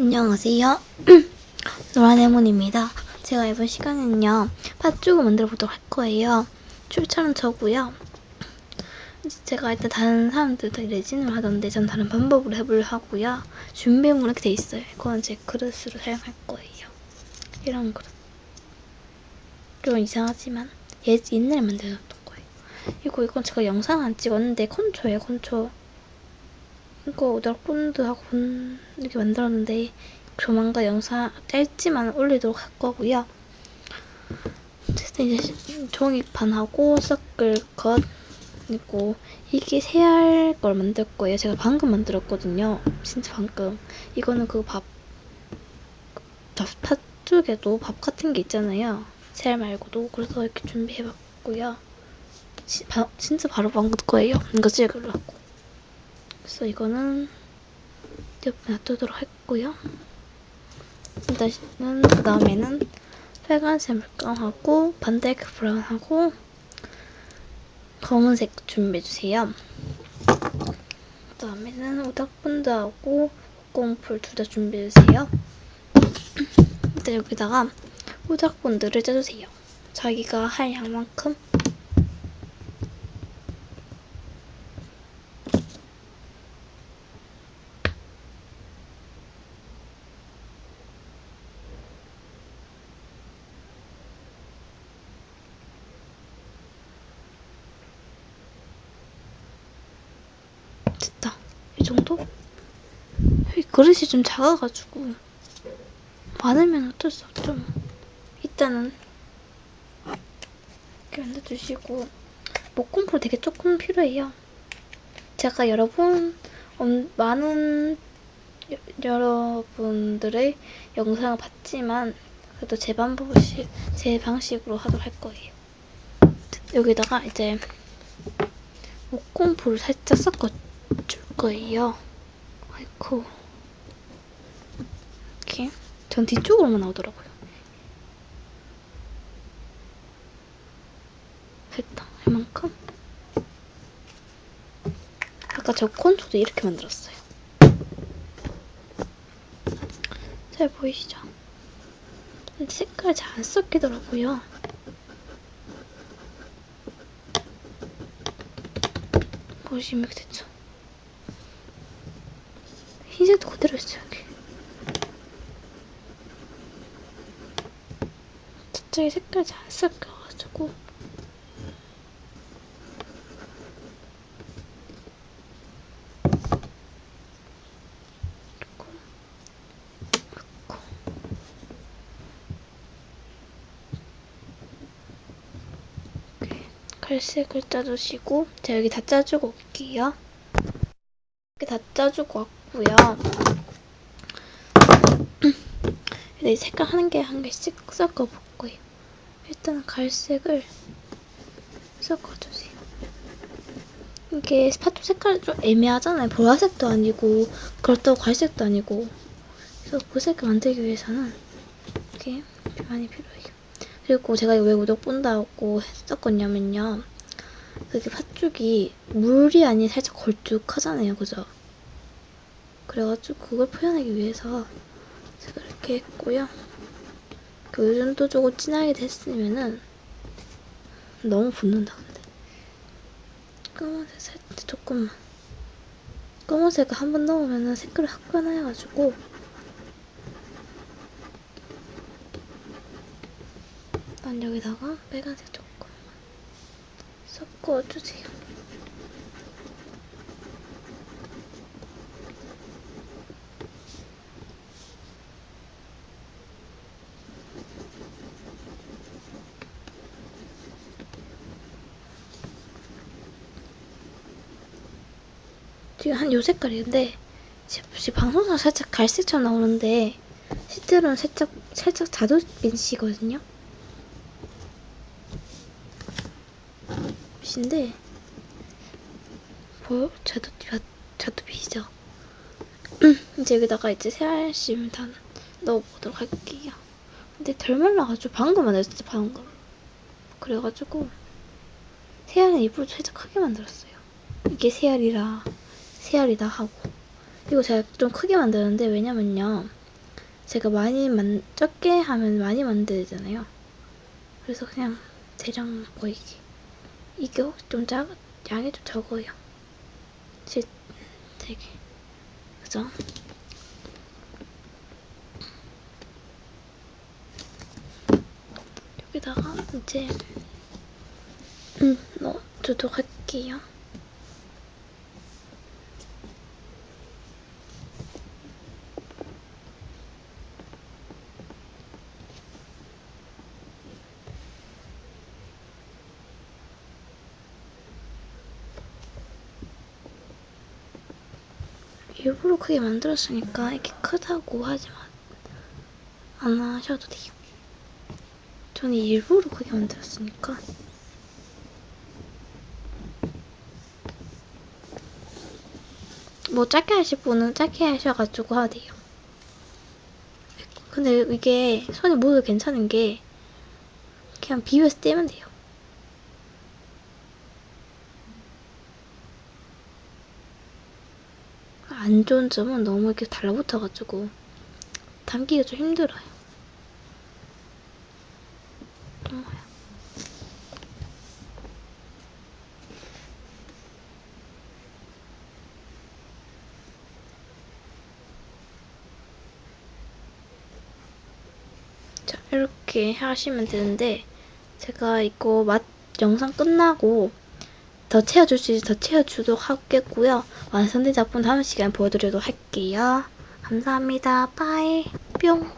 안녕하세요. 노란레몬입니다. 제가 이번 시간에는요, 팥죽을 만들어 보도록 할 거예요. 출처는 저고요. 제가 일단 다른 사람들도 레진으로 하던데 전 다른 방법으로 해보려 하고요. 준비물은 이렇게 돼 있어요. 이거는 제 그릇으로 사용할 거예요. 이런 그릇. 좀 이상하지만 예, 옛날에 만들었던 거예요. 이거 이건 제가 영상 안 찍었는데 콘초예요, 콘초. 이거 오더폰드 하고 본- 이렇게 만들었는데 조만간 영상 짧지만 올리도록 할 거고요. 어쨌든 이제 종이판하고 섞을 것 그리고 이게 새알 걸 만들 거예요. 제가 방금 만들었거든요. 진짜 방금. 이거는 그 밥, 밥 팥죽에도 밥 같은 게 있잖아요. 새알 말고도. 그래서 이렇게 준비해봤고요. 지- 바- 진짜 바로 만들 거예요. 이거 찍으려고. 그래서 이거는 옆에 놔두도록 했고요. 일단은 그 다음에는 빨간색 물감하고 반달색 브라운하고 검은색 준비해주세요. 그 다음에는 오닥분드하고 목공풀 둘 다 준비해주세요. 일단 여기다가 오닥분드를 짜주세요. 자기가 할 양만큼 됐다. 이 정도? 이 그릇이 좀 작아가지고 많으면 어쩔 수 없죠. 뭐. 일단은 이렇게 만들어주시고 목공풀 되게 조금 필요해요. 제가 여러분 음, 많은 여, 여러분들의 영상을 봤지만 그래도 제 방법식 제 방식으로 하도록 할 거예요. 여기다가 이제 목공풀을 살짝 섞어 줄 거예요. 아이고. 이렇게. 전 뒤쪽으로만 나오더라고요. 됐다. 이만큼. 아까 저 콘초도 이렇게 만들었어요. 잘 보이시죠? 색깔 잘 안 섞이더라고요. 보시면 됐죠? 흰색도 그대로 있어요, 여기. 저쪽에 색깔 잘안 섞여가지고. 갈색을 짜주시고, 제가 여기 다 짜주고 올게요. 이렇게 다 짜주고 왔고 요. 근데 이 색깔 한 개 한 개씩 섞어 볼 거예요. 일단 갈색을 섞어주세요. 이게 스파토 색깔이 좀 애매하잖아요. 보라색도 아니고 그렇다고 갈색도 아니고 그래서 그 색을 만들기 위해서는 이렇게 많이 필요해요. 그리고 제가 왜 우덕 본다고 했었거냐면요. 그게 팥죽이 물이 아닌 살짝 걸쭉하잖아요. 그죠? 그래가지고 그걸 표현하기 위해서 제가 이렇게 했고요. 그 정도 조금 진하게 됐으면은 너무 붓는다 근데 검은색 살짝 조금만 검은색을 한 번 넣으면은 색깔이 확 변해가지고 난 여기다가 빨간색 조금만 섞어주세요. 지금 한 요 색깔인데 지금 방송상 살짝 갈색처럼 나오는데 실제로는 살짝 살짝 자두빛이거든요. 빛인데 보여? 자두빛 자두빛이죠. 이제 여기다가 이제 새알심 다 넣어보도록 할게요. 근데 덜 말라가지고 방금 만들었어 방금. 그래가지고 새알은 일부러 살짝 크게 만들었어요. 이게 새알이라 새알이다 하고 이거 제가 좀 크게 만드는데 왜냐면요 제가 많이 만 적게 하면 많이 만들잖아요. 그래서 그냥 대량 보이게. 이게 좀 작, 양이 좀 적어요. 실, 되게. 그죠? 여기다가 이제, 음, 넣어두도록 할게요. 일부러 크게 만들었으니까 이렇게 크다고 하지 마. 안 하셔도 돼요. 저는 일부러 크게 만들었으니까. 뭐 짧게 하실 분은 짧게 하셔가지고 하면 돼요. 근데 이게 손이 모두 괜찮은 게 그냥 비벼서 떼면 돼요. 안 좋은 점은 너무 이렇게 달라붙어가지고 담기가 좀 힘들어요. 이렇게 하시면 되는데 제가 이거 맛 영상 끝나고 더 채워줄 수 있으면 더 채워주도록 하겠고요. 완성된 작품 다음 시간에 보여드리도록 할게요. 감사합니다. 빠이. 뿅.